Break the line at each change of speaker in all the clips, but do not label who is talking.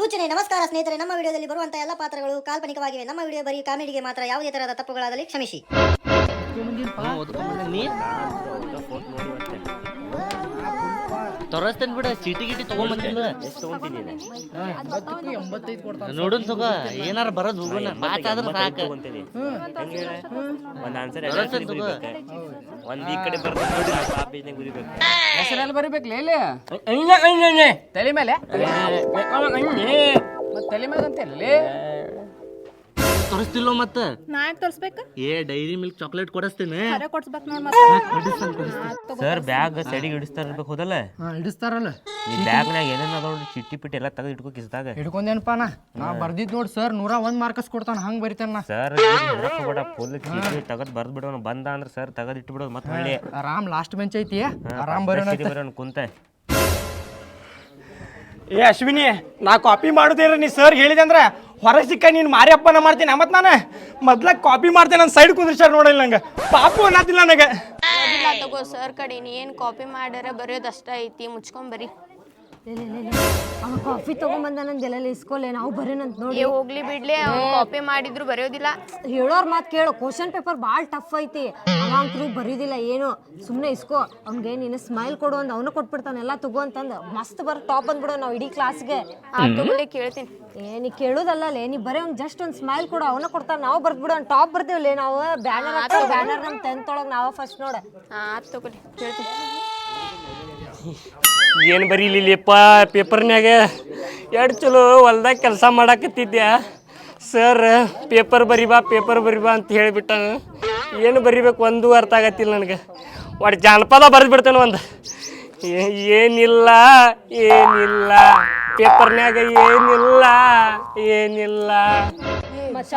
ಸೂಚನೆ, ನಮಸ್ಕಾರ ಸ್ನೇಹಿತರೆ, ನಮ್ಮ ವಿಡಿಯೋದಲ್ಲಿ ಬರುವಂತಹ ಎಲ್ಲ ಪಾತ್ರಗಳು ಕಾಲ್ಪನಿಕವಾಗಿವೆ. ನಮ್ಮ ವಿಡಿಯೋ ಬರೀ ಕಾಮಿಡಿಗೆ ಮಾತ್ರ, ಯಾವುದೇ ತರಹದ ತಪ್ಪುಗಳಾದಲ್ಲಿ ಕ್ಷಮಿಸಿ.
ತೋರಿಸ್ತೇನೆ ಬಿಡ ಚೀಟಿ ಗಿಟಿ ತಗೊಂಬಂದಿಲ್ಲ.
ಎಷ್ಟು ತಗೊಂತೀನಿ
ಎಂಬತ್ತೈದು ಕೊಡ್ತಾನ
ನೋಡುನ್ ತಗೋ ಏನಾರ ಬರೋದು ಹೋಗೋಣ ಮಾತಾದ್ರೆ ಸಾಕು.
ಆನ್ಸರ್
ತೋರಿಸ್ತೇನೆ ತಗೋ.
ಒಂದ್ ಈ ಕಡೆ ಬರ್ತದೆ ನೋಡಿ ನಾ ಆ ಪೇಜ್ನಾಗ ಗುರಿಬೇಕು
ಹೆಸರಲ್ಲಿ ಬರಿಬೇಕು ಲೇಲೆ ತಲೆ ಮೇಲೆ ಮತ್ತೆ ತಲೆ ಮೇಲೆ ಅಂತ
ತೋರಿಸ್ತಿಲ್ಲೋ ಮತ್ತ?
ನಾ ಯಾಕೆ ತೋರಿಸ್ಬೇಕು?
ಏ ಡೈರಿ ಮಿಲ್ಕ್ ಚಾಕ್ಲೇಟ್ ಕೊಡಿಸ್ತೇನೆ.
ಖರೆ ಕೊಡ್ಸ್ಬೇಕು ನೋಡಿ ಮತ್ತೆ.
ಸರ್ ಬ್ಯಾಗ್ ಸೈಡಿಗೆ ಹಿಡಿಸ್ತಾರ ಇರ್ಬೇಕು ಹೋದಲ್ಲ?
ಹಾ ಹಿಡಿಸ್ತಾರಲ್ಲ
ನೀ ಬ್ಯಾಗ್ನಾಗ ಏನೇನು ಅದಾವ ಚಿಟ್ಟಿ ಪಿಟ್ಟಿ ಎಲ್ಲ ತೆಗೆದು ಇಟ್ಕೋ ಕಿಸ್ದಾಗ.
ಹಿಡ್ಕೊಂಡೇನಪ್ಪ ನಾ? ನಾ ಬರ್ದಿದ್ ನೋಡಿ ಸರ್ ನೂರ ಒಂದ್ ಮಾರ್ಕಸ್ ಕೊಡ್ತಾನ ಹಂಗ್ ಬರಿತಾನ ನಾ.
ಸರ್ ಬೇಡ ಫುಲ್ ಚಿಟ್ಟಿ ತೆಗೆದು ಬರ್ದು ಬಿಡೋನು ಬಂದ ಅಂದ್ರೆ ಸರ್ ತೆಗೆದು ಇಟ್ಟು ಬಿಡೋದು ಮತ್ತೆ ಹೇಳಿ
ಆರಾಮ್ ಲಾಸ್ಟ್ ಬೆಂಚ್ ಐತಿ. ಆರಾಮ್ ಬರೋಣ
ಬರೋಣ ಕುಂತ.
ಏ ಅಶ್ವಿನಿ ನಾ ಕಾಪಿ ಮಾಡುದೇರ ನೀ ಸರ್ ಹೇಳಿದೆ ಅಂದ್ರೆ ಹೊರಗೆ ಸಿಕ್ಕ ನೀನು ಮಾರಿಯಪ್ಪನ ಮಾಡ್ತೀನಿ. ಮತ್ತೆ ನಾನು ಮೊದ್ಲ ಕಾಪಿ ಮಾಡ್ತೇನೆ ನನ್ನ ಸೈಡ್ ಕುಂದ್ರಿಸ್ಯಾರ ನೋಡಿಲ್ಲ ನಂಗೆ. ಪಾಪು ಅನ್ನತ್ತಿಲ್ಲ ನನಗೆ
ತಗೋ ಸರ್ ಕಡೆ ಏನು ಕಾಪಿ ಮಾಡ್ಯಾರ, ಬರೆಯೋದು ಅಷ್ಟ ಐತಿ, ಮುಚ್ಕೊಂಡ್ ಬರಿ
ಅವ ಕಾಫಿ ತಗೊಂಬಂದ ಎಲ್ಲ ಇಸ್ಕೊಲೆ? ನಾವು ಬರೇನಂತ ನೋಡಿ.
ಏ ಹೋಗ್ಲಿ ಬಿಡ್ಲಿ ಅವ್ನು ಕಾಪಿ ಮಾಡಿದ್ರು ಬರೆಯೋದಿಲ್ಲ.
ಹೇಳೋರ್ ಮಾತು ಕೇಳು. ಕ್ವಶನ್ ಪೇಪರ್ ಭಾಳ ಟಫ್ ಐತಿ. ಅವಂತ್ರು ಬರೀದಿಲ್ಲ ಏನು? ಸುಮ್ಮನೆ ಇಸ್ಕೋ. ಅವ್ನಿಗೆ ನೀನು ಸ್ಮೈಲ್ ಕೊಡು ಅಂದ್ ಅವನು ಕೊಟ್ಬಿಡ್ತಾನೆ. ಎಲ್ಲ ತಗೋ ಅಂತಂದು ಮಸ್ತ್ ಬರ ಟಾಪ್ ಅಂದ್ಬಿಡು ನಾವು ಇಡೀ ಕ್ಲಾಸ್ಗೆ
ಆ ತಗೊಳ್ಳಿ ಕೇಳ್ತೀನಿ.
ಏ ನೀ ಕೇಳೋದಲ್ಲ ಲೇ ನೀ ಬರೀ ಅವ್ನು ಜಸ್ಟ್ ಒಂದು ಸ್ಮೈಲ್ ಕೊಡು. ಅವನ ಕೊಡ್ತಾನೆ ನಾವು ಬರ್ದ್ಬಿಡು. ಅವ್ನು ಟಾಪ್ ಬರ್ತೀವಲ್ಲೇ ನಾವು ಬ್ಯಾನರ್ ಹಾಕ್ತೀವಿ ಬ್ಯಾನರ್ ನಮ್ಮ ಟೆಂತ್ ಒಳಗೆ ನಾವು ಫಸ್ಟ್ ನೋಡ.
ಹಾಂ ಆತ್ ತಗೊಳ್ಳಿ ಕೇಳ್ತೀನಿ.
ಏನು ಬರೀಲಿಲ್ಲಪ್ಪ ಪೇಪರ್ನ್ಯಾಗ? ಎರಡು ಚಲೋ ಹೊಲ್ದಾಗ ಕೆಲಸ ಮಾಡಾಕತ್ತಿದ್ದೆ ಸರ್ ಪೇಪರ್ ಬರಿಬಾ ಪೇಪರ್ ಬರಿಬಾ ಅಂತ ಹೇಳಿಬಿಟ್ಟ ಏನು ಬರಿಬೇಕು ಒಂದು ಅರ್ಥ ಆಗತ್ತಿಲ್ಲ ನನಗೆ. ಒಟ್ಟು ಜಾನಪದ ಬರೆದು ಬಿಡ್ತಾನೆ ಒಂದು ಏನಿಲ್ಲ ಏನಿಲ್ಲ. ಪೇಪರ್ನ್ಯಾಗ ಏನಿಲ್ಲ ಏನಿಲ್ಲ.
ಮಚ್ಚ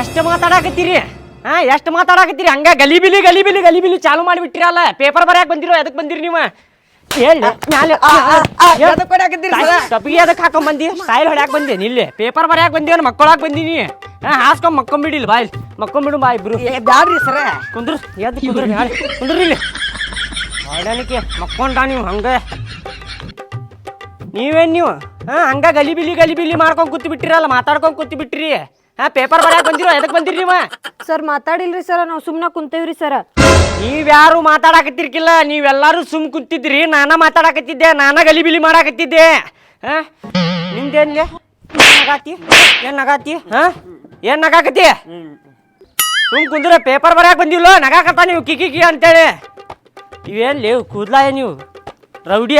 ಎಷ್ಟು ಮಾತಾಡಕತ್ತೀರಿ? ಹಾ ಎಷ್ಟು ಮಾತಾಡಕತ್ತೀರಿ? ಹಂಗ ಗಲಿಬಿಲಿ ಗಲಿಬಿಲಿ ಗಲಿಬಿಲಿ ಚಾಲು ಮಾಡಿಬಿಟ್ಟಿರಲ್ಲ. ಪೇಪರ್ ಬರ್ಯಾಕ ಬಂದಿರೋ ಎದಕ್ ಬಂದಿರಿ ನೀವು? ಹೇಳಿ ಕಪಿಗೆ ಅದಕ್ಕೆ ಹಾಕೊಂಡ್ ಬಂದಿ? ಸಾಯಿಲ್ ಹೊಡ್ಯಾಕ ಬಂದಿ? ಇಲ್ಲಿ ಪೇಪರ್ ಬರ್ಯಾಕ ಬಂದಿ ಮಕ್ಕಳಾಗ ಬಂದಿನಿ ಹಾ ಹಾಸ್ಕೊಂಡ್ ಮಕ್ಕೊಂಬಿಡಿಲ್ ಬಾಯ್. ಮಕ್ಕೊಂಬಿಡು ಬಾ ಇಬ್ರು. ಬ್ಯಾಡ್ರಿ ಸರ. ಕುಂದ್ರು. ಎದ್ದು ಕುಂದ್ರು ಕುಂದ್ರಿ ಇಲ್ಲಿ. ಮಕ್ಕೊಂಡ ನೀವು ಹಂಗ. ನೀವೇನ್ ನೀವು? ಹಾ ಹಂಗ ಗಲಿಬಿಲಿ ಗಲಿಬಿಲಿ ಮಾಡ್ಕೊಂಡ್ ಕೂತ್ ಬಿಟ್ಟಿರಲ್ಲ ಮಾತಾಡ್ಕೊಂಡ್ ಕೂತ್ ಬಿಟ್ಟಿರಿ ಹಾ ಪೇಪರ್ ಬರ್ಯಾಕ ಬಂದಿರೋ ಎದಕ್ ಬಂದಿರಿ ನೀವು?
ಸರ್ ಮಾತಾಡಿಲ್ರಿ ಸರ್ ನಾವು ಸುಮ್ಮನೆ ಕುಂತೇವ್ರಿ ಸರ್
ನೀವ್ಯಾರು ಮಾತಾಡಕತ್ತಿರ್ಕಿಲ್ಲ ನೀವೆಲ್ಲಾರು ಸುಮ್ ಕುಂತಿದ್ರಿ ನಾನ ಮಾತಾಡಕತ್ತಿದ್ದೆ ನಾನ ಗಲಿಬಿಲಿ ಮಾಡಾಕತ್ತಿದ್ದೆ. ಹಾ? ನಿಂದೇನ್ಲೆ? ಏನ್ ನಗಾತಿ? ಏನ್ ನಗಾತಿ? ಹಾ? ಏನ್ ನಗಾಕತಿ ಸುಮ್ ಕುಂದ್ರೆ ಪೇಪರ್ ಬರ್ಯಾಕ ಬಂದಿಲ್ಲ ನಗಾಕತ್ತ ನೀವು ಕಿಕಿ ಕಿ ಅಂತೇಳಿ. ಇವೇನ್ ಲೇವ್ ಕೂದ್ಲ ನೀವು?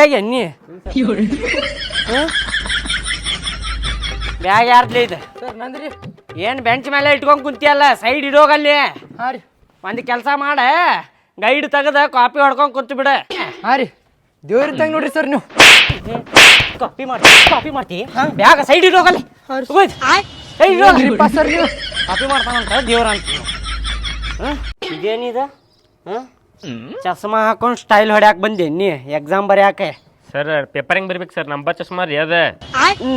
ಆಗಿ ಅನ್ನಿ. ಬ್ಯಾಗ್ ಯಾರ್ದ್ಲೇ ಇದೆ?
ಸರ್ ನಂದ್ರಿ.
ಏನ್ ಬೆಂಚ್ ಮೇಲೆ ಇಟ್ಕೊಂಡು ಕುಂತಿಯಲ್ಲ? ಸೈಡ್ ಇಡೋಗಲ್ಲಿ
ಹಾಂ ರೀ.
ಒಂದು ಕೆಲಸ ಮಾಡ. ಗೈಡ್ ತೆಗೆದ ಕಾಪಿ ಹೊಡ್ಕೊಂಡು ಕುಂತು ಬಿಡ.
ಹಾಂ ರೀ. ತಂಗ ನೋಡ್ರಿ ಸರ್ ನೀವು.
ಕಾಪಿ ಮಾಡ್ತಿ ಕಾಪಿ ಮಾಡ್ತಿ. ಬ್ಯಾಗ ಸೈಡ್ ಇಡೋಗಲ್ಲಿ ಸೈಡ್ ಇಡೋಗಲ್ಲ
ಸರ್ ನೀವು.
ಕಾಪಿ ಮಾಡ್ತಾನಂತ ದೇವ್ರ ಅಂತ. ಇದೇನಿದ ಚಸ್ಮಾ ಹಾಕೊಂಡು ಸ್ಟೈಲ್ ಹೊಡ್ಯಾಕ ಬಂದೆ ನೀ? ಎಕ್ಸಾಮ್ ಬರ್ಯಾಕೆ.
ಸರ್ ಪೇಪರ್ ಹೆಂಗ್ ಬರ್ಬೇಕು ಸರ್? ನಂಬರ್ ಚಸ್ಮಾ ರೀ ಅದ.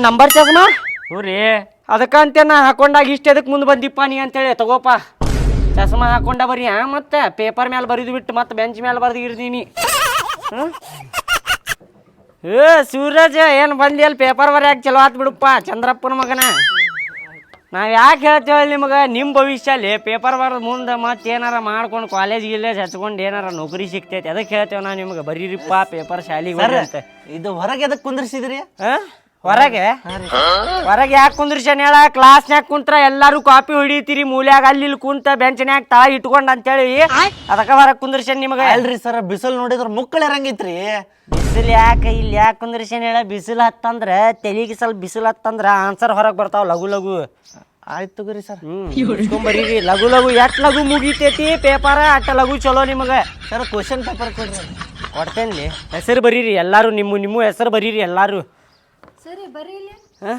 ನಂಬರ್ ಚಸ್ಮಾ?
ಹ್ಞೂ ರೀ.
ಅದಕ್ಕ ಅಂತ ನಾ ಹಾಕೊಂಡಾಗ ಇಷ್ಟ ಎದಕ್ ಮುಂದೆ ಬಂದಿಪ್ಪ ನೀ ಅಂತೇಳಿ ತಗೋಪ. ಚಸ್ಮ ಹಾಕೊಂಡ ಬರೀ ಹಾಂ ಮತ್ತೆ ಪೇಪರ್ ಮೇಲೆ ಬರೆದು ಬಿಟ್ಟು ಮತ್ತೆ ಬೆಂಚ್ ಮೇಲೆ ಬರೆದು ಇರ್ದೀನಿ? ಏ ಸೂರಜ್ ಏನು ಬಂದಿ ಅಲ್ಲಿ ಪೇಪರ್ ಯಾಕೆ ಚಲೋ ಆತ್ ಬಿಡುಪ್ಪ ಚಂದ್ರಪ್ಪನ ಮಗನ. ನಾವು ಯಾಕೆ ಹೇಳ್ತೇವೆ ನಿಮಗೆ? ನಿಮ್ಮ ಭವಿಷ್ಯ ಅಲ್ಲಿ ಪೇಪರ್ ಬರೋದು ಮುಂದೆ ಮತ್ತೆ ಏನಾರ ಮಾಡ್ಕೊಂಡು ಕಾಲೇಜ್ ಗಿಲೇಜ್ ಹಚ್ಕೊಂಡು ಏನಾರ ನೌಕರಿ ಸಿಗ್ತೈತೆ ಅದಕ್ಕೆ ಹೇಳ್ತೇವೆ ನಾ ನಿಮ್ಗೆ. ಬರೀರಿಪ್ಪ ಪೇಪರ್ ಶಾಲಿಗೆ
ಇದು ಹೊರಗೆ ಎದಕ್ಕೆ ಕುಂದ್ರಿಸಿದ್ರಿ?
ಆ? ಹೊರಗೆ? ಹೊರಗೆ ಯಾಕೆ ಕುಂದ್ರಿಸ್ಯಾನ ಹೇಳ ಕ್ಲಾಸ್ನ್ಯಾಗ ಕುಂತ್ರ ಎಲ್ಲಾರು ಕಾಪಿ ಹೊಡಿತೀರಿ ಮೂಲ್ಯಾಗ ಅಲ್ಲಿ ಇಲ್ಲಿ ಕುಂತ ಬೆಂಚ್ನ್ಯಾಗ ತಾಯಿ ಇಟ್ಕೊಂಡ್ ಅಂತೇಳಿ. ಅದಕ್ಕ ಹೊರಗೆ ಕುಂದ್ರಿಸ್ಯಾನ ನಿಮಗೆ?
ಅಲ್ರಿ ಸರ್ ಬಿಸಿಲ್ ನೋಡಿದ್ರ ಮುಕ್ಕಳ ಇರಂಗಿತ್ರಿ.
ಬಿಸಿಲು ಯಾಕೆ? ಇಲ್ಲಿ ಯಾಕೆ ಕುಂದ್ರಿಸ್ಯಾನ ಹೇಳ? ಬಿಸಿಲು ಹತ್ತಂದ್ರ ತೆಲಿಗೆ ಸ್ವಲ್ಪ ಬಿಸಿಲು ಹತ್ತಂದ್ರ ಆನ್ಸರ್ ಹೊರಗೆ ಬರ್ತಾವ ಲಘು ಲಘು.
ಆಯ್ತು ಗುರಿ ಸರ್
ಹ್ಮ್ ಬರೀರಿ ಲಘು ಲಘು ಎಟ್ ಲಘು ಮುಗಿತೈತಿ? ಪೇಪರ್ ಅಟ್ಟ ಲಘು ಚಲೋ ನಿಮಗೆ?
ಸರ್ ಕ್ವಶನ್ ಪೇಪರ್ ಕೊಡ್ರಿ.
ಕೊಡ್ತೇನೆ ಹೆಸರು ಬರೀರಿ ಎಲ್ಲಾರು ನಿಮ್ಮ ನಿಮ್ಮ ಹೆಸರು ಬರೀರಿ ಎಲ್ಲಾರು.
ಸರ್ ಬರೀ ಇಲ್ಲಿ.
ಹಾ?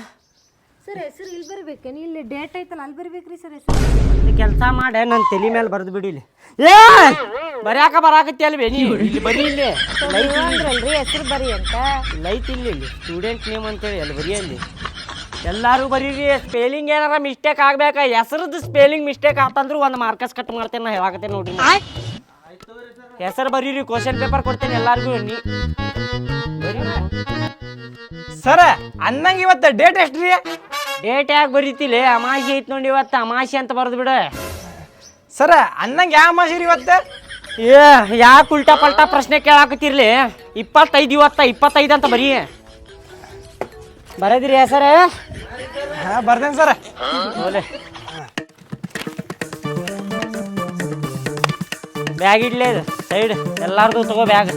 ಸರ್ ಹೆಸರು ಇಲ್ಲಿ ಬರ್ಬೇಕೇನು ಇಲ್ಲಿ ಡೇಟ್ ಐತಲ್ಲ ಅಲ್ಲಿ ಬರ್ಬೇಕ್ರಿ ಸರ್ ಹೆಸರು
ಕೆಲಸ ಮಾಡಿ ನನ್ನ ತಲೆ ಮೇಲೆ ಬರೆದು ಬಿಡಿ ಇಲ್ಲಿ. ಏ! ಬರ್ಯಾಕ ಬರಾಕತ್ತಿ ಅಲ್ವೇ ನೀವು? ಇಲ್ಲಿ ಬರೀ ಇಲ್ಲಿ. ಲೈಟ್ ಇಲ್ಲಿ.
ಅಲ್ರಿ ಹೆಸರು ಬರಿ ಅಂತ.
ಲೈಟ್ ಇಲ್ಲಿ ಇಲ್ಲಿ. ಸ್ಟೂಡೆಂಟ್ ನೇಮ್ ಅಂತೇಳಿ ಅಲ್ಲಿ ಬರೀ ಅಲ್ಲಿ. ಎಲ್ಲರೂ ಬರೀರಿ ಸ್ಪೆಲ್ಲಿಂಗ್ ಏನಾರ ಮಿಸ್ಟೇಕ್ ಆಗ್ಬೇಕ? ಹೆಸರದ್ದು ಸ್ಪೆಲ್ಲಿಂಗ್ ಮಿಸ್ಟೇಕ್ ಆತಂದ್ರೆ ಒಂದು ಮಾರ್ಕಸ್ ಕಟ್ ಮಾಡ್ತೇನೆ ನಾ ಹೇಳಾಕತ್ತೇನೆ ನೋಡ್ರಿ. ಹೆಸರು ಬರೀರಿ ಕ್ವಶನ್ ಪೇಪರ್ ಕೊಡ್ತೇನೆ ಎಲ್ಲರಿಗೂ ನೀ
ಸರ ಅನ್ನಂಗ ಇವತ್ತ ಡೇಟ್ ಎಷ್ಟ್ರಿ?
ಡೇಟ್ ಯಾಕೆ ಬರೀತಿಲಿ? ಅಮಾಶಿ ಐತ್ ನೋಡಿ ಇವತ್ತು ಅಮಾಶಿ ಅಂತ ಬರೆದು ಬಿಡ.
ಸರ ಅನ್ನಂಗ ಯಾವ ಮಾಸಿರಿ ಇವತ್ತ?
ಏ ಯಾಕೆ ಉಲ್ಟಾ ಪಲ್ಟಾ ಪ್ರಶ್ನೆ ಕೇಳಾಕತ್ತಿರ್ಲಿ? ಇಪ್ಪತ್ತೈದು ಇವತ್ತ ಇಪ್ಪತ್ತೈದು ಅಂತ ಬರೀ. ಬರದಿರಿ ಸರ
ಹಾ ಬರ್ತೇನೆ ಸರ.
ಓಲೆ ಬ್ಯಾಗ್ ಇಡ್ಲೇ ಸೈಡ್ ಎಲ್ಲಾರ್ದು ತಗೋ ಬ್ಯಾಗ್.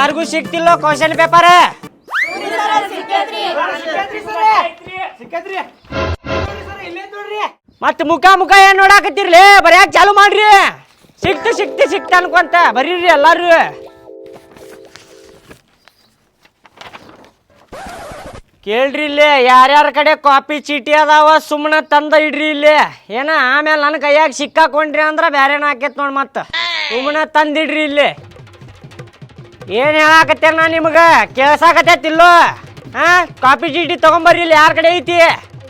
ಎಲ್ಲಾರ್ಗೂ ಸಿಕ್ತಿಲ್ಲೋ ಕ್ವಶನ್ ಪೇಪರ್ ಮತ್ ಮುಖ ಮುಖ ಏನ್ ನೋಡಾಕತ್ತಿರ್ಲಿ? ಬರ್ಯಾಕ್ ಚಾಲು ಮಾಡ್ರಿ. ಸಿಕ್ತು, ಸಿಕ್ತಿ, ಸಿಕ್ತ ಅನ್ಕೊಂತ ಬರೀರಿ ಎಲ್ಲಾರು ಕೇಳ್ರಿ ಇಲ್ಲಿ, ಯಾರ್ಯಾರ ಕಡೆ ಕಾಪಿ ಚೀಟಿ ಅದಾವ ಸುಮ್ಮನೆ ತಂದ ಇಡ್ರಿ ಇಲ್ಲಿ. ಏನ, ಆಮೇಲೆ ನನ್ನ ಕೈಯಾಗ ಸಿಕ್ಕಾಕೊಂಡ್ರಿ ಅಂದ್ರ ಬ್ಯಾರೇನ ಹಾಕೈತ್ ನೋಡ್ ಮತ್ತ. ಸುಮ್ಮನೆ ತಂದಿಡ್ರಿ ಇಲ್ಲಿ. ಏನ್ ಹೇಳಾಕತ್ತೇನ ನಾ ನಿಮ್ಗ? ಕೇಳ್ಸಾಕತ್ತೈತಿಲ್ಲೋ ಹಾ? ಕಾಪಿ ಚೀಟಿ ತಗೊಂಬರ್ರಿ ಇಲ್ಲಿ ಯಾರ ಕಡೆ ಐತಿ?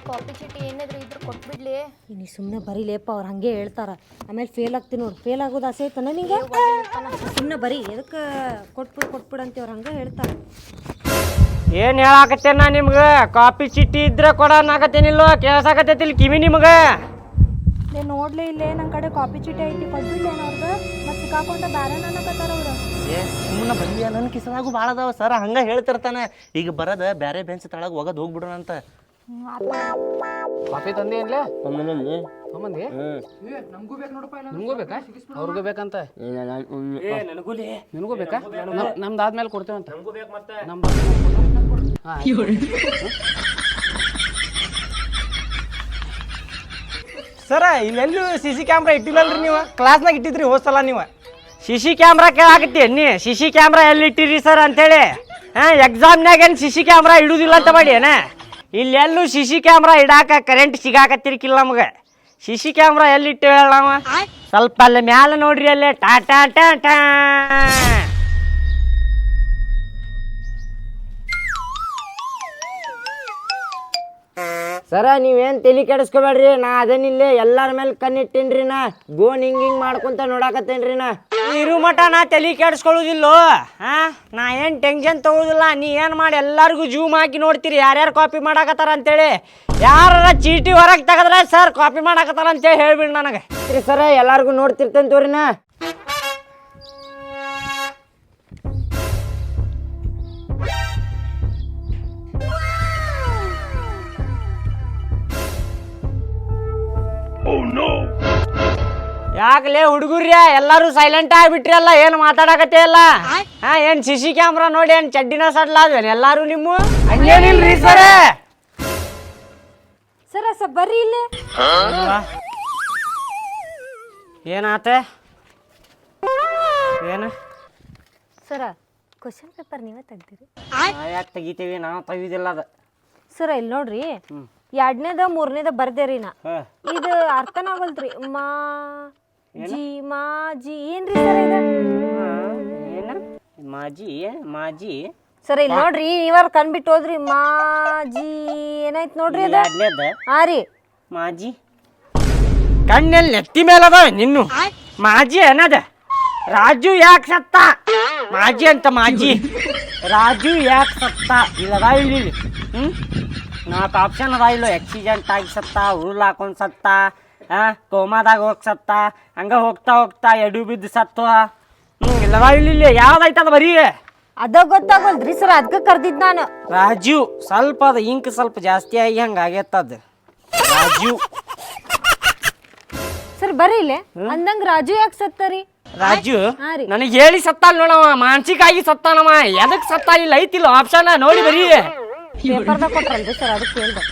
ಕಾಪಿ ಚೀಟಿ ಏನಾದ್ರು ಇದ್ರೆ ಕೊಟ್ಬಿಡ್ಲಿ.
ನೀ ಸುಮ್ಮನೆ ಬರೀಲೇಪ್ಪ ಅವ್ರು ಹಂಗೆ ಹೇಳ್ತಾರ. ಆಮೇಲೆ ಫೇಲ್ ಆಗ್ತೀನಿ ನೋಡಿ ಫೇಲ್ ಆಗೋದು ಆಸೆ ಐತನ ನಿಂಗೆ? ಸುಮ್ಮನೆ ಬರೀ ಎದಕ್ಕೆ ಕೊಟ್ಬಿಡು ಕೊಟ್ಬಿಡು ಅಂತ ಅವ್ರು ಹಂಗೆ ಹೇಳ್ತಾರೆ.
ಏನ್ ಹೇಳಾಕತ್ತೇನ ನಿಮ್ಗ? ಕಾಪಿ ಚೀಟಿ ಇದ್ರೆ ಕೊಡ ಅನ್ನಕತ್ತೇನಿಲ್ಲೋ ಕೇಳ್ಸಾಕತ್ತೈತಿ ಇಲ್ಲಿ ಕಿವಿ ನಿಮ್ಗ?
ಲೇ ನೋಡ್ಲೇ ಇಲ್ಲೇ ನನ್ನ ಕಡೆ ಕಾಪಿ ಚೀಟಿ ಐತಿ ಕೊಟ್ಬಿಡ್ಲೇನ ಅವ್ರದ್ದು ಮತ್ತೆ ಸಿಕ್ಕಾಕೊಂಡ ಬ್ಯಾರೆ ಅನ್ನಕತ್ತಾರ ಅವ್ರು.
ಸುಮ್ಮನೆ ಬಂದಿಯ? ನನ್ನ ಕಿಸದಾಗೂ ಭಾಳ ಅದಾವ ಸರ್ ಹಂಗೆ ಹೇಳ್ತಿರ್ತಾನೆ. ಈಗ ಬರದ ಬೇರೆ ಬೆಂಚ್ ತಳಗ ಹೋಗೋದು ಹೋಗ್ಬಿಡೋಣ ಅಂತ.
ಕಾಫಿ ತಂದೆ ಏನ್ಲೆ? ತೊಂಬಂದಿ ನಿಮ್ಗೂ ಬೇಕಾ ಅವ್ರಿಗೂ ಬೇಕಂತ? ನಿನಗೂ ಬೇಕಾ? ನಮ್- ನಮ್ದು ಆದ್ಮೇಲೆ ಕೊಡ್ತೇವಂತ ನಮ್ದು
ಸರ ಇಲ್ಲೆಲ್ಲೂ ಸಿ ಸಿ ಕ್ಯಾಮ್ರಾ ಇಟ್ಟಿಲ್ಲಲ್ರಿ ನೀವು? ಕ್ಲಾಸ್ನಾಗ ಇಟ್ಟಿದ್ರಿ ಹೋದ್ ಸಲ ನೀವು?
ಸಿ ಸಿ ಕ್ಯಾಮ್ರಾ ಕೇಳಾಕತ್ತಿ ನೀ ಸಿ ಸಿ ಕ್ಯಾಮ್ರಾ ಎಲ್ಲಿ ಇಟ್ಟಿರಿ ಸರ್ ಅಂತೇಳಿ ಹಾಂ ಎಕ್ಸಾಮ್ನಾಗ ಏನು ಸಿ ಸಿ ಕ್ಯಾಮ್ರಾ ಇಡುವುದಿಲ್ಲ ಅಂತ ಮಾಡಿ ಏನ? ಇಲ್ಲೆಲ್ಲೂ ಸಿ ಸಿ ಕ್ಯಾಮ್ರಾ ಇಡಾಕ ಕರೆಂಟ್ ಸಿಗಾಕತ್ತಿರ್ಕಿಲ್ಲ ನಮಗೆ. ಸಿ ಸಿ ಕ್ಯಾಮ್ರಾ ಎಲ್ಲಿ ಇಟ್ಟಿವಿ ನಾವು ಸ್ವಲ್ಪ ಅಲ್ಲಿ ಮ್ಯಾಲೆ ನೋಡ್ರಿ ಅಲ್ಲೇ. ಟಾ ಟಾ ಟಾ ಟಾ. ಸರ, ನೀವೇನು ತಲೆ ಕೆಡಿಸ್ಕೋಬೇಡ್ರಿ, ನಾ ಅದೇನಿಲ್ಲ ಎಲ್ಲರ ಮೇಲೆ ಕಣ್ಣಿಟ್ಟೇನ್ರಿ ನಾ. ಗೋನ್ ಹಿಂಗ್ ಹಿಂಗ್ ಮಾಡ್ಕೊಂತ ನೋಡಾಕತ್ತೇನ್ರಿ ನಾ. ಇರು ಮಠ, ನಾ ತಲೆ ಕೆಡಿಸ್ಕೊಳ್ಳೋದಿಲ್ಲೋ. ಹಾ, ನಾ ಏನು ಟೆನ್ಷನ್ ತಗೊಳ್ಳೋದಿಲ್ಲ ನೀ ಏನು ಮಾಡಿ ಎಲ್ಲಾರ್ಗು ಜೂಮ್ ಹಾಕಿ ನೋಡ್ತೀರಿ, ಯಾರ್ಯಾರು ಕಾಪಿ ಮಾಡಾಕತ್ತಾರ ಅಂತೇಳಿ. ಯಾರ ಚೀಟಿ ಹೊರಗೆ ತೆಗೆದ್ರೆ ಸರ್ ಕಾಪಿ ಮಾಡಾಕತ್ತಾರ ಅಂತೇಳಿ ಹೇಳ್ಬಿಡ್ ನನಗೆ. ಸರ, ಎಲ್ಲಾರ್ಗು ನೋಡ್ತಿರ್ತೇನೆ ತೋರಿ ಯಾಕಲೇ ಹುಡುಗರ್ಯ ಎಲ್ಲಾರು ಸೈಲೆಂಟ್ ಆಗ್ಬಿಟ್ರಲ್ಲ ಏನು ಮಾತಾಡಕತ್ತೇ ಇಲ್ಲ? ಹಾ ಏನ್ ಸಿ ಸಿ ಕ್ಯಾಮ್ರಾ ನೋಡಿ ಏನ್ ಚಡ್ಡಿನ ಸಡ್ಲ ಅದ್ವೇನ್ ಎಲ್ಲಾರು ನಿಮ್ಮ? ಹಂಗೇನಿಲ್ರಿ ಸರ್
ಸರ ಸ ಬರ್ರಿ ಇಲ್ಲೇ.
ಏನಾತ? ಏನ?
ಸರ ಕ್ವಶನ್ ಪೇಪರ್ ನೀವೇ ತೆಗ್ದಿರಿ.
ಯಾಕೆ ತೆಗಿತೀವಿ? ನಾವು ತೆಗಿದಿಲ್ಲ ಅದ.
ಸರ ಇಲ್ಲಿ ನೋಡ್ರಿ ಎರಡನೇದ ಮೂರನೇದ ಬರ್ದೇರಿ ನಾ.
ಹಾ.
ಇದು ಅರ್ಥನಾಗಲ್ತ್ರಿ. ಮಾ ಜಿ ಮಾ ಜಿ ಏನ್ರಿ ಸರ್ ಇದು?
ಏನ? ಮಾಜಿ ಮಾಜಿ.
ಸರಿ ಇಲ್ಲಿ ನೋಡ್ರಿ ನೀವಾರ ಕಣ್ಬಿಟ್ಟು ಹೋದ್ರಿ ಮಾಜಿ ಏನಾಯ್ತು ನೋಡ್ರಿ ಅದ?
ಎರಡನೇದ?
ಹಾ ರೀ.
ಮಾಜಿ. ಕಣ್ಣಲ್ಲಿ ನೆತ್ತಿ ಮೇಲೆ ಅದ ನಿನ್ನು. ಮಾಜಿ ಏನದ? ರಾಜು ಯಾಕೆ ಸತ್ತ? ಮಾಜಿ ಅಂತ ಮಾಜಿ. ರಾಜು ಯಾಕೆ ಸತ್ತ? ಇಲ್ಲದ ಇಲ್ಲಿ ಇಲ್ಲಿ. ಹ್ಮ್? ನಾಲ್ಕು ಆಪ್ಷನ್ ಅದ ಇಲ್ಲೋ ಆಕ್ಸಿಡೆಂಟ್ ಆಗಿ ಸತ್ತ ಉರುಳ್ ಹಾಕೊಂಡ್ ಸತ್ತ. ಆ ಕೋಮಾದಾಗ ಹೋಗಿ ಸತ್ತ ಹಂಗ ಹೋಗ್ತಾ ಹೋಗ್ತಾ ಎಡು ಬಿದ್ದು ಸತ್ತು ಹ್ಮ್ ಇಲ್ಲದ ಇಲ್ಲಿ ಇಲ್ಲಿ ಯಾವ್ದಾಯ್ತದ ಬರೀ?
ಅದ ಗೊತ್ತಾಗಲ್ರಿ ಸರ್ ಅದಕ್ಕೆ ಕರ್ದಿದ್ ನಾನು.
ರಾಜು ಸ್ವಲ್ಪ ಅದ ಇಂಕ್ ಸ್ವಲ್ಪ ಜಾಸ್ತಿ ಆಗಿ ಹಂಗ ಆಗೇತದ ರಾಜು.
ಸರ್ ಬರ್ರಿ ಇಲ್ಲೇ. ಅಂದಂಗ ರಾಜು ಯಾಕೆ ಸತ್ತರಿ?
ರಾಜು
ಹಾ ರೀ.
ನನಗೆ ಹೇಳಿ ಸತ್ತಾಲ್ ನೋಡವ ಮಾನಸಿಕ ಆಗಿ ಸತ್ತಾನವ ಎದಕ್ ಸತ್ತ ಇಲ್ಲ ಐತಿಲ್ಲ ಆಪ್ಷನ್ ನೋಡಿ ಬರೀ.
ಪೇಪರ್ದಾಗ ಕೊಟ್ರಲ್ರಿ ಸರ್ ಅದಕ್ಕೆ ಹೇಳ್ದೆ.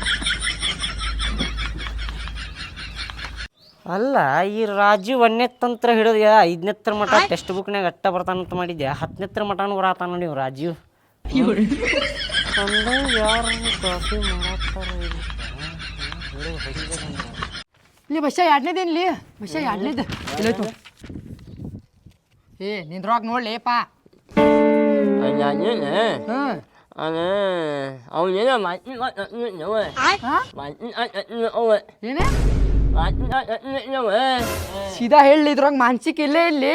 ಅಲ್ಲ ಈ ರಾಜು ಒಂದನೇತ್ತಂತ್ರ ಹಿಡಿದ ಐದನೇತ್ರ ಮಟ ಟೆಕ್ಸ್ಟ್ ಬುಕ್ನಾಗ ಅಟ್ಟ ಬರ್ತಾನಂತ ಮಾಡಿದ್ಯಾ ಹತ್ತನೇತ್ರ ಮಠನೂ ಬರತಾನ ನೀವು ರಾಜು ಇಲ್ಲಿ?
ಬಸ್ಸ ಎರಡನೇದೇನ್ಲಿ ಬಸ್ಸ ಎರಡನೇದು ಇಲ್ಲೈತು ಏ ನಿಂದ್ರಾಗ ನೋಡ್ಲೇಪ ಹ್ಮ್
ಅವನೇನೋ ಮಾಡ್ತೀನಿ
ಏನೇ ಸೀದಾ ಹೇಳಿ ಇದ್ರಾಗ ಮಾನ್ಸಿಕ ಇಲ್ಲೇ ಇಲ್ಲಿ.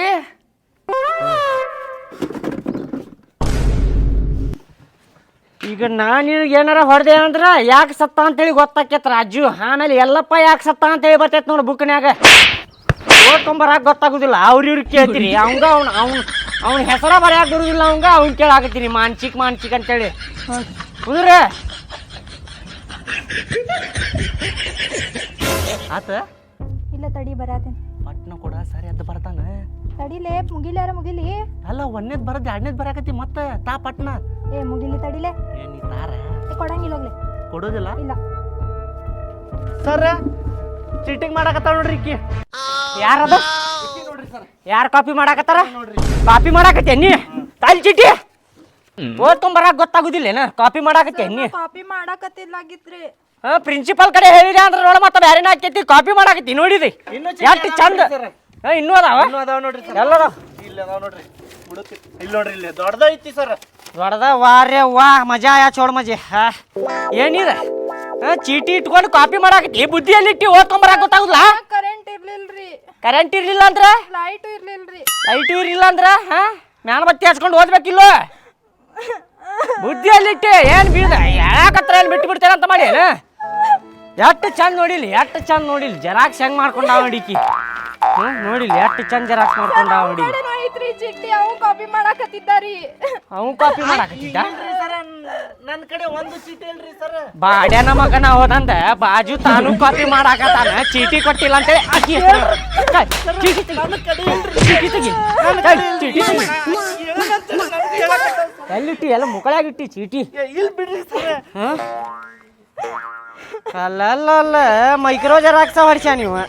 ಈಗ ನಾನು ಏನಾರ ಹೊಡೆದೆ ಅಂದ್ರ ಯಾಕೆ ಸತ್ತ ಅಂತೇಳಿ ಗೊತ್ತಾಕೇತ್ ರಾಜು. ಆಮೇಲೆ ಎಲ್ಲಪ್ಪ ಯಾಕೆ ಸತ್ತ ಅಂತೇಳಿ ಬರ್ತೈತೆ ನೋಡು ಬುಕ್ನ್ಯಾಗ. ಓದ್ಕೊಂಬರಾಕ ಗೊತ್ತಾಗುದಿಲ್ಲ. ಅವ್ರ ಇವ್ರಿಗೆ ಕೇಳ್ತೀರಿ ಅವಂಗ ಅವ್ನು ಅವ್ನ ಅವ್ನ ಹೆಸರ ಬರ್ಯಾಕ ಬರುದಿಲ್ಲ ಅವಂಗ. ಅವ್ನ ಕೇಳಾಕತ್ತೀನಿ ಮಾನ್ಸಿಕ್ ಮಾನ್ಸಿಕ್ ಅಂತೇಳಿ. ಕುದುರೆ.
ಆತ?
ಇಲ್ಲ ತಡಿ ಬರಾತೇನೆ.
ಪಟ್ನ ಕೊಡ ಸರಿ ಅದ್ ಬರ್ತಾನ.
ತಡಿಲೇ ಮುಗಿಲಾರ ಮುಗಿಲಿ.
ಅಲ್ಲ ಒಂದೇದ್ ಬರದ್ ಎರಡನೇದ್ ಬರಾಕತಿ ಮತ್ತ ತಾ ಪಟ್ನ.
ಏ ಮುಗಿಲಿ ತಡಿಲೇ.
ಏನ್ ಈ ತಾರ?
ಕೊಡಂಗಿಲ್ಲ ಹೋಗ್ಲಿ.
ಕೊಡೋದಿಲ್ಲ?
ಇಲ್ಲ.
ಸರ್ ಚೀಟಿಂಗ್ ಮಾಡಕತ್ತಾಳ ನೋಡ್ರಿ ಇಕ್ಕಿ
ಯಾರದ? ಯಾರು ಕಾಪಿ ಮಾಡಾಕತ್ತಾರ? ಕಾಪಿ ಮಾಡಾಕತ್ತೇ ನೀ? ತಾಲಿ ಚೀಟಿ? ಓದ್ಕೊಂಬರಾಕ ಗೊತ್ತಾಗುದಿಲ್ಲೇನ? ಕಾಪಿ ಮಾಡಾಕತ್ತೇ ನೀ?
ಕಾಪಿ ಮಾಡಾಕತ್ತಿಲ್ಲಾಗಿತ್ರಿ
ಹಾ ಪ್ರಿನ್ಸಿಪಲ್ ಕಡೆ ಹೇಳಿದೆ ಅಂದ್ರೆ ನೋಡ ಮತ್ತೆ ಬ್ಯಾರೆನ ಹಾಕೈತಿ ಕಾಪಿ ಮಾಡಾಕತ್ತಿ ನೋಡಿದ್ರಿ ಎಷ್ಟು ಚಂದ? ಹಾ ಇನ್ನೂ ಅದಾವ?
ಅದಾವ ನೋಡ್ರಿ ಸರ್.
ಎಲ್ಲ ಅದಾವ
ಇಲ್ಲಿ ಅದಾವ ನೋಡ್ರಿ. ಬುಡಕ್ಕೆ ಇಲ್ಲಿ ನೋಡ್ರಿ ಇಲ್ಲಿ. ದೊಡ್ಡದೈತಿ ಸರ್.
ದೊಡ್ಡದ ವಾರೇ ವಾ ಮಜಾ ಯಾ ಚೋಡ್ ಮಜೆ. ಹಾ ಏನಿದೆ? ಹಾ ಚೀಟಿ ಇಟ್ಕೊಂಡು ಕಾಪಿ ಮಾಡಾಕತ್ತಿ ಬುದ್ಧಿಯಲ್ಲಿ ಇಟ್ಟಿ ಓದ್ಕೊಂಬರಾಕ ಗೊತ್ತಾಗುದಿಲ್ಲ?
ಕರೆಂಟ್ ಇರ್ಲಿಲ್ರಿ.
ಕರೆಂಟ್ ಇರ್ಲಿಲ್ಲ ಅಂದ್ರ?
ಲೈಟು ಇರ್ಲಿಲ್ರಿ.
ಲೈಟ್ ಇರ್ಲಿಲ್ಲ ಅಂದ್ರ? ಹಾ ಮ್ಯಾನ ಬತ್ತಿ ಹಚ್ಕೊಂಡು ಓದ್ಬೇಕಿಲ್ಲೋ? ಬುದ್ಧಿಯಲ್ಲಿ ಇಟ್ಟೆ ಏನ್ ಬೀಳ್ದ ಯಾಕತ್ರ ಏನ್ ಬಿಟ್ಟು ಬಿಡ್ತೇನೆ ಅಂತ ಮಾಡಿ? ಏನ ಎಷ್ಟು ಚಂದ ನೋಡಿಲಿ ಎಷ್ಟು ಚಂದ ನೋಡಿಲಿ ಜೆರಾಕ್ಸ್ ಹೆಂಗ್ ಮಾಡ್ಕೊಂಡಾವ ನೋಡಿಕಿ ಹ್ಮ್ ನೋಡಿಲಿ ಎಷ್ಟು ಚಂದ ಜೆರಾಕ್ಸ್ ಮಾಡ್ಕೊಂಡಾವ ನೋಡಿ
ಐತ್ರಿ ಚಿಟ್ಟಿ ಅವು ಕಾಪಿ ಮಾಡಾಕತ್ತಿದ್ದಾರಿ.
ಅವ್ ಕಾಪಿ ಮಾಡಾಕತ್ತಿದ್ದ?
ನನ್ನ ಕಡೆ ಒಂದು ಚೀಟಿ ಇಲ್ರಿ ಸರ್.
ಬಾಡ್ಯಾನ ಮಗನ ಹೋದಂದ ಬಾಜು ತಾನು ಕಾಪಿ ಮಾಡಾಕತ್ತಾನ ಚೀಟಿ ಕೊಟ್ಟಿಲ್ಲ ಅಂತೇಳಿ ಆಕಿ ಹೆಸ್ರು. ಕೈ, ಚೀಟಿ ತೆಗಿ. ಚೀಟಿ ತೆಗಿ. ಕೈ, ಚೀಟಿ ತೆಗಿ. ಎಲ್ಲಿಟ್ಟಿ? ಎಲ್ಲ ಮುಕ್ಕಳಾಗಿಟ್ಟಿ ಚೀಟಿ?
ಇಲ್ಲಿ ಬಿಡ್ರಿ ಸರ್.
ಹ? ಅಲ್ಲ ಅಲ್ಲ ಅಲ್ಲ ಮೈಕ್ರೋ ಜೆರಾಕ್ಸ್ ಹೊಡ್ಸ ನೀವು.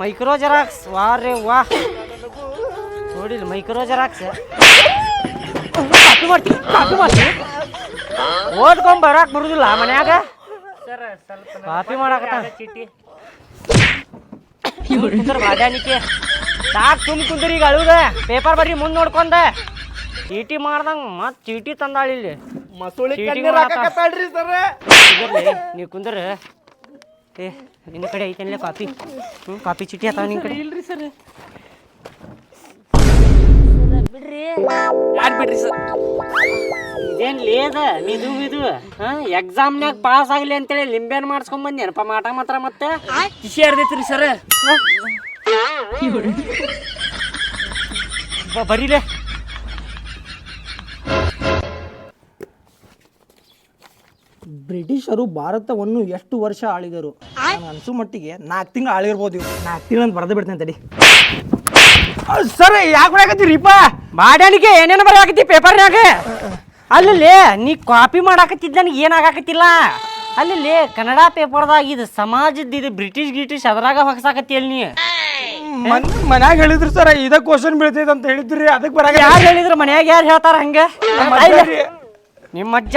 Micro xerox? ವಾರೇ ವಾ. ನೋಡಿಲ್ಲ, ಮೈಕ್ರೋ ಜೆರಾಕ್ಸ್. ಕಾಪಿ ಮಾಡ್ತೀನಿ ಕಾಪಿ ಮಾಡ್ತೀನಿ. ಓದ್ಕೊಂಡ್ ಬರಾಕ್ ಬರುದಿಲ್ಲ ಮನ್ಯಾಗ. ಕಾಪಿ ಮಾಡಾಕತ್ತ
ಚೀಟಿ
ಬಾಡ್ಯಾನಿಕೆ. ಸಾಕ್ ಸುಮ್ ಕುಂದ್ರಿ ಈಗ ಅಳುಗ. ಪೇಪರ್ ಬರ್ರಿ, ಮುಂದೆ ನೋಡ್ಕೊಂಡ. ಚೀಟಿ ಮಾಡ್ದಂಗ ಮತ್ ಚೀಟಿ ತಂದಾಳ ಇಲ್ಲಿ.
ಮಸೂಳಿ ಕಣ್ಣೀರ್. ಹಾಕಕತ್ತಾಳ್ರಿ ಸರ್.
ಕುಂದ್ರಲಿ ನೀವು ಕುಂದ್ರ. ಏ ನಿನ್ನ ಕಡೆ ಐತೆನಲ್ಲ ಕಾಪಿ. ಹ್ಞೂ ಕಾಪಿ ಚೀಟಿ ಆತಾವ ನಿನ್ನ ಕಡೆ.
ಇಲ್ರಿ ಸರ್.
ಯಾರು ಬಿಡ್ರಿ ಸರ್? ಇದೇನ್ ಲೇದ? ಮಿದು ಮಿದು. ಹಾ ಎಕ್ಸಾಮ್ನ್ಯಾಗ ಪಾಸ್ ಆಗಲಿ ಅಂತೇಳಿ ಲಿಂಬೆನ್ ಮಾಡಿಸ್ಕೊಂಡ್ ಬಂದೇನಪ್ಪ ಮಾಟ ಮಾತ್ರ ಮತ್ತೆ?
ಖುಷಿ ಹರ್ದೈತ್ರಿ ಸರ್.
ಬರೀಲೆ.
ಬ್ರಿಟಿಷರು ಭಾರತವನ್ನು ಎಷ್ಟು ವರ್ಷ ಆಳಿದರು? ನಾನು ಅನ್ಸೋ ಮಟ್ಟಿಗೆ ನಾಲ್ಕು ತಿಂಗಳು ಆಳಿರ್ಬೋದು ಇವ್ರು. ನಾಲ್ಕು ತಿಂಗಳು ಅಂತ ಬರೆದು ಬಿಡ್ತೇನೆ ತಡಿ. ಸರ್ ಯಾಕೆ ಹೊಡ್ಯಾಕತ್ತೀರಿಪ್ಪ
ಮಾಡ್ಯಾನಿಗೆ ಏನೇನು ಬರೆಯಾಕತ್ತಿ ಪೇಪರ್ನಾಗ ಅಲ್ಲಿ ನೀ ಕಾಪಿ ಮಾಡಾಕತ್ತಿದ್ದ ನನಗೆ ಏನಾಗಾಕತ್ತಿಲ್ಲ? ಅಲ್ಲಿ ಕನ್ನಡ ಪೇಪರ್ದಾಗ ಇದು ಸಮಾಜದ ಇದು ಬ್ರಿಟಿಷ್ ಗಿಟಿಷ್ ಅದ್ರಾಗ ಹೊಗ್ಸಾಕತ್ತಿ ಅಲ್ಲಿ ನೀ?
ಮನ್ ಮನ್ಯಾಗ ಹೇಳಿದ್ರು ಸರ್ ಇದ ಕ್ವಶನ್ ಬೀಳ್ತೈತೆ ಅಂತ ಹೇಳಿದ್ರಿ ಅದಕ್ಕೆ ಬರಾಗ
ಯಾರು ಹೇಳಿದ್ರು? ಮನ್ಯಾಗ ಯಾರು ಹೇಳ್ತಾರ ಹಂಗ? ನಿಮ್ಮ ಅಜ್ಜ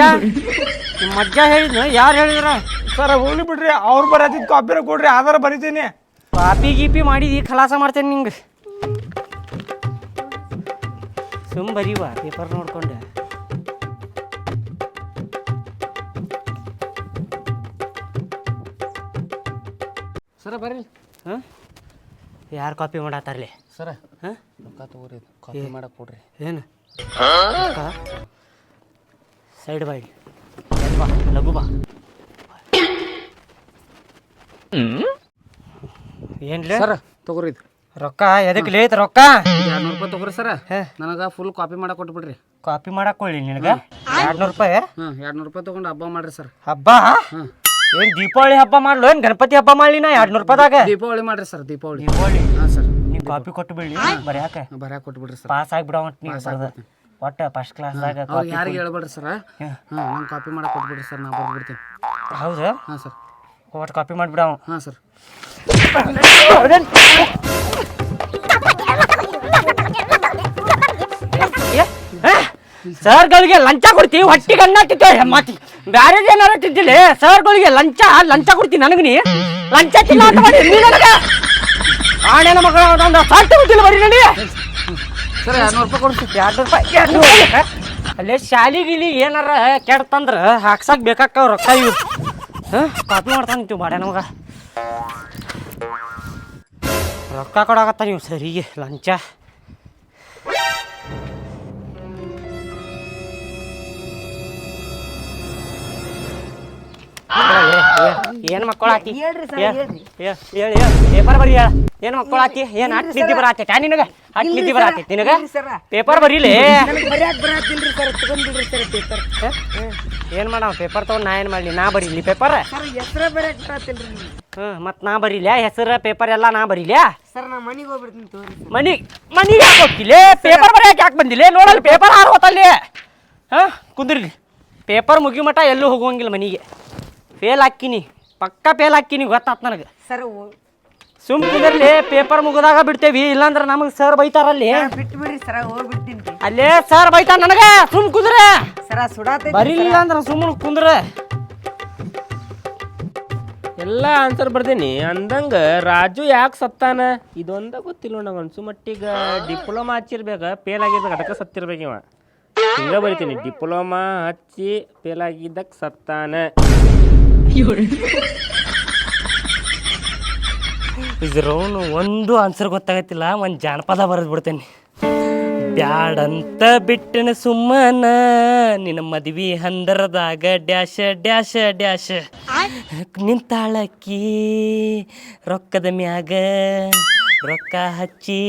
ನಿಮ್ಮ ಅಜ್ಜ ಹೇಳಿದ್ನು ಯಾರು ಹೇಳಿದ್ರ?
ಸರ್ ಹೋಗ್ಲಿ ಬಿಡ್ರಿ ಅವ್ರು ಬರತ್ತಿದ್ ಕಾಪಿನ ಕೊಡ್ರಿ ಆಧಾರ ಬರಿತೀನಿ.
ಕಾಪಿ ಗೀಪಿ ಮಾಡಿದಿ ಖಲಾಸ ಮಾಡ್ತೇನೆ ನಿಂಗೆ. ಸುಮ್ ಬರೀವ ಪೇಪರ್ ನೋಡ್ಕೊಂಡು.
ಸರ ಬರ್ರಿ.
ಹಾಂ? ಯಾರು ಕಾಪಿ ಮಾಡತ್ತಾರಲಿ?
ಸರ
ಹಾಂ?
ರೊಕ್ಕ ತಗೋರಿ ಕಾಪಿ ಮಾಡಕ್ಕೆ ಕೊಡ್ರಿ.
ಏನು? ಸೈಡ್ ಬೈ. ಬಾ ಲಘು ಬಾ. ಏನ್ಲ?
ಸರ್ ತಗೋರಿ ಇದು.
ರೊಕ್ಕ ಎದಕ್ಕೆ ಲೇತ್ ರೊಕ್ಕ?
ಎರಡ್ನೂರು ರೂಪಾಯಿ ತಗೋರಿ ಸರ. ನನಗೆ ಫುಲ್ ಕಾಪಿ ಮಾಡಕ್ ಕೊಟ್ಬಿಡ್ರಿ
ಕಾಪಿ ಮಾಡಕೊಳ್ಳಿ ನಿನಗೆ? ಎರಡ್ನೂರು ರೂಪಾಯಿ?
ಹಾಂ ಎರಡ್ನೂರು ರೂಪಾಯಿ ತಗೊಂಡು ಹಬ್ಬ ಮಾಡ್ರಿ ಸರ್.
ಹಬ್ಬ? ಏನ್ ದೀಪಾವಳಿ ಹಬ್ಬ ಮಾಡ್ಲು? ಏನ್ ಗಣಪತಿ ಹಬ್ಬ ಮಾಡ್ಲಿ ನಾ ಎರಡ್ನೂರು ರೂಪಾಯಿದಾಗ?
ದೀಪಾವಳಿ ಮಾಡ್ರಿ ಸರ್ ದೀಪಾವಳಿ.
ದೀಪಾವಳಿ?
ಹಾಂ ಸರ್.
ನೀ ಕಾಪಿ ಕೊಟ್ಟು ಬಿಡ್ಲಿ ಬರ್ಯಾಕ?
ಬರ್ಯಾಕ ಕೊಟ್ಬಿಡ್ರಿ ಸರ್.
ಪಾಸ್ ಆಗಿ ನೀ ಬರ್ದ. ಒಟ್ಟ ಫಸ್ಟ್ ಕ್ಲಾಸ್ದಾಗ
ಅವ್ರಿಗೆ ಯಾರಿಗೆ ಹೇಳ್ಬೇಡ್ರಿ ಸರ್? ಹಾಂ ನಂಗೆ ಕಾಪಿ ಮಾಡಕ್ಕೆ ಕೊಟ್ಬಿಡ್ರಿ ಸರ್ ನಾ ಬರ್ಬಿಡ್ತೀನಿ.
ಹೌದಾ?
ಹಾಂ ಸರ್.
ಒಟ್ಟು ಕಾಪಿ ಮಾಡಿಬಿಡ ಅವ
ಹಾಂ ಸರ್.
ಸರ್ಗಳಿಗೆ ಲಂಚ ಕೊಡ್ತಿ ಹೊಟ್ಟಿಗೆ ಅನ್ನ ತಿಂತೇವೆ ಮಾತಿ. ಬ್ಯಾರೆ ಏನಾರ ತಿಂತಿಲ್ಲ ಸರ್ಗಳಿಗೆ ಲಂಚ ಲಂಚ ಕೊಡ್ತಿ ನನಗೆ ನೀ? ಲಂಚ ತಿನ್ನ ಅಂತ ಮಾಡಿ ನೀ ನನಗೆ? ಆಣೆನ ಮಗಳ ಒಂದು ಸಾಲ್ಟ್ ಬಿಟ್ಟಿಲ್ಲ ಬರೀ ನಡಿ
ಸರ್ ಎರಡ್ನೂರು ರೂಪಾಯಿ ಕೊಡ್ತೀವಿ
ಎರಡು ರೂಪಾಯಿ ಅಲ್ಲೇ ಶಾಲಿ ಗಿಲಿ ಏನಾರ ಕೆಡ್ತಂದ್ರ ಹಾಕ್ಸಕ್ ಬೇಕಾಕ್ಕವ ರೊಕ್ಕ ಇವು. ಹಾಂ, ಕಾಪಿ ಮಾಡ್ತಾನೆ ನೀವು ಮಾಡ್ಯ ನಮಗ. ರೊಕ್ಕ ಕೊಡಾಕತ್ತ ನೀವು ಸರಿಗೆ, ಲಂಚ. ಏನ್ ಮಕ್ಕಳಾತಿ ಹೇಳಿ ಪೇಪರ್ ಬರೀ ಹೇಳ. ಏನ್ ಮಕ್ಕಳಾತಿ ಏನ್ ಹಟ್ ನಿದ್ದಿ ಬರಾತೈತೆ? ನಿನಗ? ಹಟ್ ನಿದ್ದಿ ಬರಾತೈತಿ ನಿನಗ? ಪೇಪರ್ ಬರೀಲಿ? ಏನ್ ಮಾಡವ? ಪೇಪರ್ ತಗೊಂಡ್ ನಾ ಏನ್ ಮಾಡ್ಲಿ? ನಾ ಬರೀಲಿ ಪೇಪರ್? ಹ್ಮ್ ಮತ್ ನಾ ಬರೀಲ್ಯಾ? ಹೆಸರ ಪೇಪರ್ ಎಲ್ಲಾ ನಾ ಬರೀಲ್ಯಾ? ಮನಿ ಮನಿಗೆ ಯಾಕೆ ಹೋಗ್ತಿಲ್ಲ ಪೇಪರ್ ಬರೆಯಕ್ಕೆ ಯಾಕೆ ಬಂದಿಲ್ಲ ನೋಡಲ್ಲಿ ಪೇಪರ್ ಹಾರು ಹೋತಲ್ಲಿ. ಹಾ ಕುಂದ್ರಿ ಪೇಪರ್ ಮುಗಿ ಮಟ ಎಲ್ಲೂ ಹೋಗುವಂಗಿಲ್ಲ ಮನಿಗೆ. ಫೇಲ್ ಹಾಕಿನಿ ಪಕ್ಕ ಫೇಲ್ ಹಾಕಿನಿ ಗೊತ್ತಾತ್ ನನಗೆ.
ಸರ್
ಸುಮ್ ಇದರಲ್ಲಿ ಪೇಪರ್ ಮುಗಿದಾಗ ಬಿಡ್ತೇವಿ ಇಲ್ಲಾಂದ್ರೆ ನಮಗೆ ಸರ್ ಬೈತಾರಲ್ಲಿ.
ಬಿಟ್ಟು ಬಿಡ್ರಿ ಸರ ಹೋಗ್ಬಿಡ್ತೀನಿ.
ಅಲ್ಲೇ ಸರ್ ಬೈತಾರ ನನಗೆ ಸುಮ್ ಕುದ್ರೆ.
ಸರ ಸುಡಾತೆ
ಬರೀಲಿಲ್ಲ ಅಂದ್ರೆ ಸುಮ್ಮನೆ ಕುಂದ್ರೆ.
ಎಲ್ಲ ಆನ್ಸರ್ ಬರ್ದೀನಿ. ಅಂದಂಗ ರಾಜು ಯಾಕೆ ಸತ್ತಾನ? ಇದೊಂದ ಗೊತ್ತಿಲ್ಲ ನಂಗೆ ಅನ್ಸು ಮಟ್ಟಿಗೆ ಡಿಪ್ಲೊಮಾ ಹಚ್ಚಿರ್ಬೇಕ ಫೇಲ್ ಆಗಿರ್ಬೇಕು ಅದಕ್ಕೆ ಸತ್ತಿರ್ಬೇಕು ಇವ. ಹಿಂಗ ಬರಿತೀನಿ. ಡಿಪ್ಲೊಮಾ ಹಚ್ಚಿ ಫೇಲ್ ಆಗಿದ್ದಕ್ಕೆ ಸತ್ತಾನ.
ಇದ್ರವನು ಒಂದು ಆನ್ಸರ್ ಗೊತ್ತಾಗತ್ತಿಲ್ಲ, ಒಂದು ಜಾನಪದ ಬರೆದು ಬಿಡ್ತೇನೆ. ಬ್ಯಾಡಂತ ಬಿಟ್ಟನ ಸುಮ್ಮನ, ನಿನ್ನ ಮದ್ವಿ ಹಂದರದಾಗ ಡ್ಯಾಶ ಡ್ಯಾಶ ಡ್ಯಾಶ. ನಿಂತಾಳಕ್ಕಿ, ರೊಕ್ಕದ ಮ್ಯಾಗ, ರೊಕ್ಕ ಹಚ್ಚಿ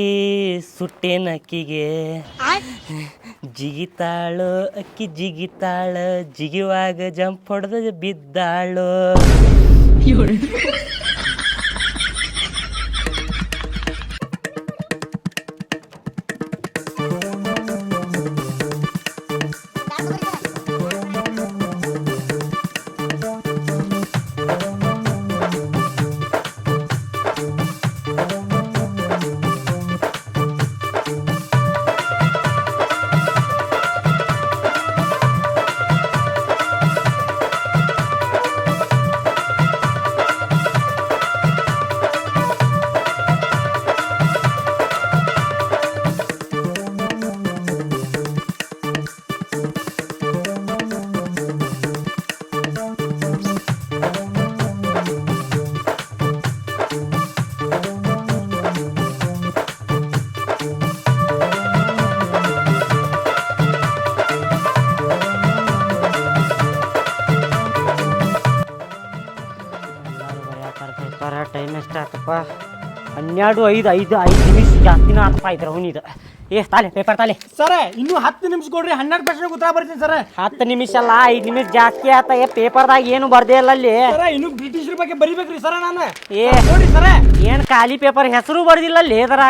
ಸುಟ್ಟೇನ ಅಕ್ಕಿಗೆ ಜಿಗಿತಾಳು ಅಕ್ಕಿ ಜಿಗಿತಾಳ ಜಿಗಿವಾಗ ಜಂಪ್ ಹೊಡೆದ ಬಿದ್ದಾಳು. ಹನ್ನೆರಡು ಐದು ಐದು ಐದು ನಿಮಿಷ ಜಾಸ್ತಿನ ಆತಪ್ಪ ಇದ್ರ ಅವನಿದು ಏ ತಾಲೆ ಪೇಪರ್ ತಾಲೆ.
ಸರ್ ಇನ್ನೂ ಹತ್ತು ನಿಮಿಷ ಕೊಡ್ರಿ ಹನ್ನೆರಡು ಪರ್ಸೆಂಟ್ ಉತ್ತರ ಬರ್ತೀನಿ ಸರ್.
ಹತ್ತು ನಿಮಿಷ ಅಲ್ಲ ಐದು ನಿಮಿಷ ಜಾಸ್ತಿ ಆತ ಏ ಪೇಪರ್ದಾಗ ಏನು ಬರ್ದೇ ಇಲ್ಲ ಅಲ್ಲಿ.
ಸರ ಇನ್ನು ಬ್ರಿಟಿಷರ ಬಗ್ಗೆ ಬರಿಬೇಕ್ರಿ ಸರ ನಾನು.
ಏ
ನೋಡಿ ಸರ.
ಏನು ಖಾಲಿ ಪೇಪರ್ ಹೆಸರು ಬರ್ದಿಲ್ಲ ಅಲ್ಲಿ paper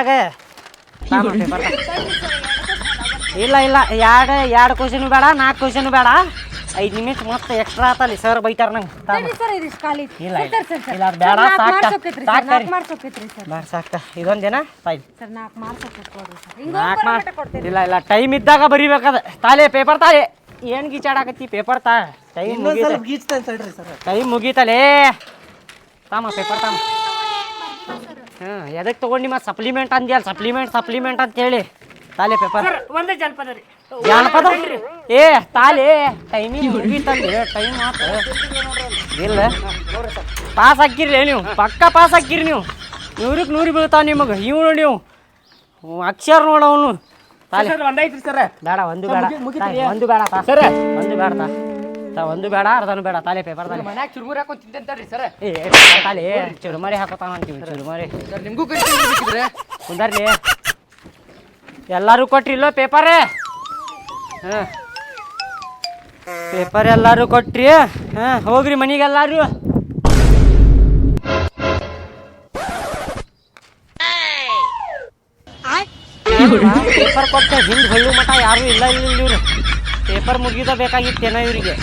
ಇಲ್ಲ ಇಲ್ಲ ಎರಡು ಎರಡು ಕ್ವಶನ್ ಬೇಡ ನಾಲ್ಕು ಕ್ವಶನ್ ಬೇಡ. ಐದು ನಿಮಿಷ ಮತ್ತೆ ಎಕ್ಸ್ಟ್ರಾ ಆತಲ್ಲಿ ಸರ್ ಬೈತಾರ ನಂಗೆ. ತಾಮ
ಸರ್ ಇದಿಷ್ಟು ಖಾಲಿ.
ಇಲ್ಲ ಇಲ್ಲ. ಅದು ಬೇಡ ಸಾಕ ಸಾಕ
ಮಾಡ್ಸೋಕೈತ್ರಿ ಸರ್
ಬೇಡ ಸಾಕ ಇದೊಂದೇನ ತಾಯಿ
ಸರ್ ನಾಲ್ಕು ಮಾಡ್ಸೋಕೈತಿ ಕೊಡ್ರಿ ಸರ್
ನಾಲ್ಕು ಮಾರ್ಕ್ ಇಲ್ಲ ಇಲ್ಲ. ಟೈಮ್ ಇದ್ದಾಗ ಬರಿಬೇಕದ. ತಾಲೆ ಪೇಪರ್ ತಾಲೆ. ಏನು ಗೀಚಾಡಕತ್ತಿ ಪೇಪರ್ ತಾ? ಟೈಮ್
ಇನ್ನೊಂದ್ ಸ್ವಲ್ಪ ಗೀಚ್ತೇನೆ ತಡ್ರಿ ಸರ್
ಟೈಮ್ ಮುಗೀತಲೇ. ತಾಮ ಪೇಪರ್ ತಾಮ. ಹಾಂ ಎದಕ್ಕೆ ತೊಗೊಂಡು ನಿಮ್ಮ ಸಪ್ಲಿಮೆಂಟ್ ಅಂದ್ಯಲ್ಲ ಸಪ್ಲಿಮೆಂಟ್ ಸಪ್ಲಿಮೆಂಟ್ ಅಂತ ಹೇಳಿ ತಾಲೆ ಪೇಪರ್.
ಒಂದೇ ಜನಪದ ರೀ.
ಜಾನಪದ? ಏ ತಾಲೆ ಟೈಮಿಂಗ್ ತಂದೆ ಟೈಮ್ ಆತ ಇಲ್ಲ. ಪಾಸ್ ಹಾಕಿರ್ಲಿ ನೀವು. ಪಕ್ಕ ಪಾಸ್ ಹಾಕಿರಿ ನೀವು. ನೂರಕ್ಕೆ ನೂರು ಬೀಳ್ತಾವ ನಿಮಗೆ. ಇವ್ ನೋಡಿ ನೀವು. ಅಕ್ಷರ ಅಕ್ಷರ ನೋಡವನು ತಾಲೆ.
ಒಂದೈತ್ರಿ ಸರ್
ಬೇಡ ಒಂದು ಬೇಡ. ಒಂದು ಬೇಡ ತಾ ಸರ್. ಒಂದು ಬೇಡ ತಾ ತಾ ಒಂದು ಬೇಡ ಅರ್ಧನು ಬೇಡ. ತಾಲೆ ಪೇಪರ್ ತಾಲೆ.
ಮನ್ಯಾಗ ಚುರುಮುರಿ ಹಾಕೊಂಡ್ ರೀ ಸರ್.
ಏ ತಾಲೆ ಚುರುಮರಿ ಹಾಕೋತಾನ ಅಂತೀವಿ ಚುರುಮರಿ.
ಸರ್ ನಿಮಗೂ ಕೈ
ಕುಂದರ್ಲಿ. ಎಲ್ಲರೂ ಕೊಟ್ರಿಲ್ಲೋ ಪೇಪರ್? ಹಾಂ. ಪೇಪರ್ ಎಲ್ಲರೂ ಕೊಟ್ರಿ, ಹಾಂ, ಹೋಗ್ರಿ ಮನೆಗೆ ಎಲ್ಲಾರು ಪೇಪರ್ ಕೊಟ್ಟೆ ಹಿಂದೆ ಹೊಳ್ಳು ಮಠ ಯಾರು ಇಲ್ಲ ಇಲ್ಲ ಇವ್ರು ಪೇಪರ್ ಮುಗಿದ ಬೇಕಾಗಿತ್ತೇನ ಇವರಿಗೆ.